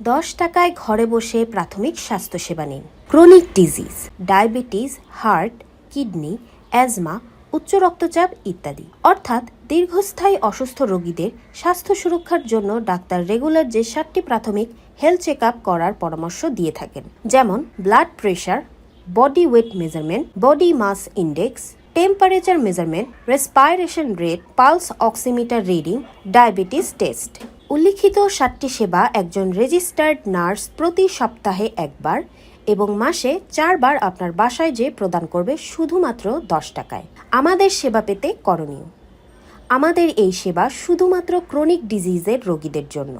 দশ টাকায় ঘরে বসে প্রাথমিক স্বাস্থ্যসেবা নিন। Chronic disease, diabetes, heart, kidney, asthma, উচ্চ রক্তচাপ ইত্যাদি। অর্থাৎ দীর্ঘস্থায়ী অসুস্থ রোগীদের স্বাস্থ্য সুরক্ষার জন্য ডাক্তার রেগুলার যে সাতটি প্রাথমিক হেলথ চেক করার পরামর্শ দিয়ে থাকেন, যেমন blood pressure body weight measurement, body mass index, temperature measurement, respiration rate, pulse oximeter reading, diabetes test. উল্লিখিত সাতটি সেবা একজন রেজিস্টার্ড নার্স প্রতি সপ্তাহে একবার এবং মাসে চারবার আপনার বাসায় যে প্রদান করবে শুধুমাত্র দশ টাকায়। আমাদের সেবা পেতে করণীয়। আমাদের এই সেবা শুধুমাত্র ক্রনিক ডিজিজের রোগীদের জন্য।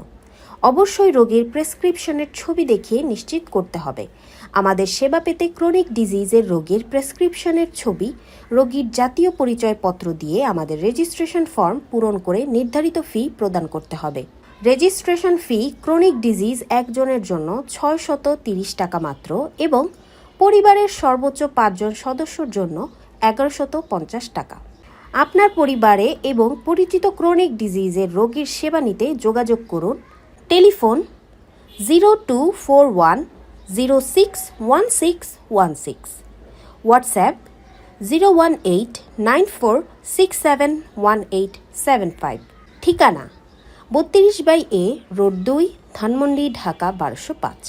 অবশ্যই রোগীর প্রেসক্রিপশনের ছবি দেখিয়ে নিশ্চিত করতে হবে। আমাদের সেবা পেতে ক্রনিক ডিজিজের রোগীর প্রেসক্রিপশনের ছবি, রোগীর জাতীয় পরিচয়পত্র দিয়ে আমাদের রেজিস্ট্রেশন ফর্ম পূরণ করে নির্ধারিত ফি প্রদান করতে হবে। রেজিস্ট্রেশন ফি ক্রনিক ডিজিজ একজনের জন্য ছয় শত তিরিশ টাকা মাত্র এবং পরিবারের সর্বোচ্চ পাঁচজন সদস্যর জন্য এগারোশত পঞ্চাশ টাকা। আপনার পরিবারে এবং পরিচিত ক্রনিক ডিজিজের রোগীর সেবা নিতে যোগাযোগ করুন। Telephone zero two four one zero six one six one six. WhatsApp zero one eight nine four six seven one eight seven five. ঠিকানা বত্রিশ বাই এ রোড দুই ধানমন্ডি ঢাকা বারোশো পাঁচ।